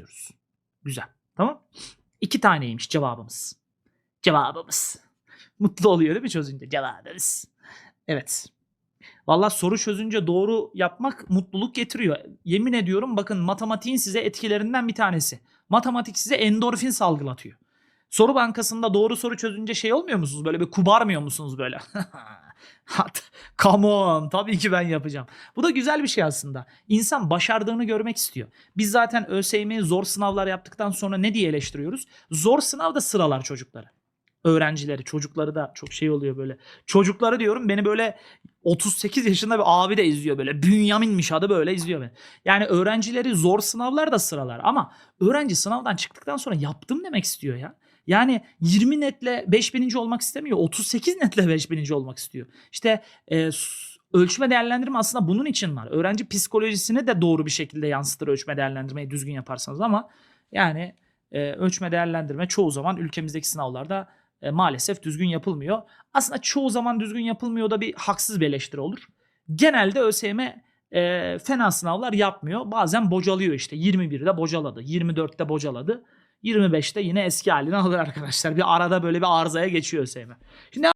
diyoruz. Güzel. Tamam. İki taneymiş cevabımız. Cevabımız. Mutlu oluyor değil mi çözünce? Cevabımız. Evet. Valla soru çözünce doğru yapmak mutluluk getiriyor. Yemin ediyorum bakın matematiğin size etkilerinden bir tanesi. Matematik size endorfin salgılatıyor. Soru bankasında doğru soru çözünce şey olmuyor musunuz? Böyle bir kubarmıyor musunuz böyle? Hat- Come on. Tabii ki ben yapacağım. Bu da güzel bir şey aslında. İnsan başardığını görmek istiyor. Biz zaten ÖSYM'yi zor sınavlar yaptıktan sonra ne diye eleştiriyoruz? Zor sınavda sıralar çocukları. Öğrencileri, çocukları da çok şey oluyor böyle. Çocukları diyorum beni böyle 38 yaşında bir abi de izliyor böyle. Bünyaminmiş adı böyle izliyor beni. Yani öğrencileri zor sınavlar da sıralar ama öğrenci sınavdan çıktıktan sonra yaptım demek istiyor ya. Yani 20 netle 5000. olmak istemiyor. 38 netle 5000. olmak istiyor. İşte e, ölçme değerlendirme aslında bunun için var. Öğrenci psikolojisini de doğru bir şekilde yansıtır ölçme değerlendirmeyi düzgün yaparsanız ama yani e, ölçme değerlendirme çoğu zaman ülkemizdeki sınavlarda e, maalesef düzgün yapılmıyor. Aslında çoğu zaman düzgün yapılmıyor da bir haksız bir eleştiri olur. Genelde ÖSYM e, fena sınavlar yapmıyor. Bazen bocalıyor işte. 21'de bocaladı, 24'te bocaladı. 25'te yine eski halini alır arkadaşlar. Bir arada böyle bir arızaya geçiyor ÖSYM. Şimdi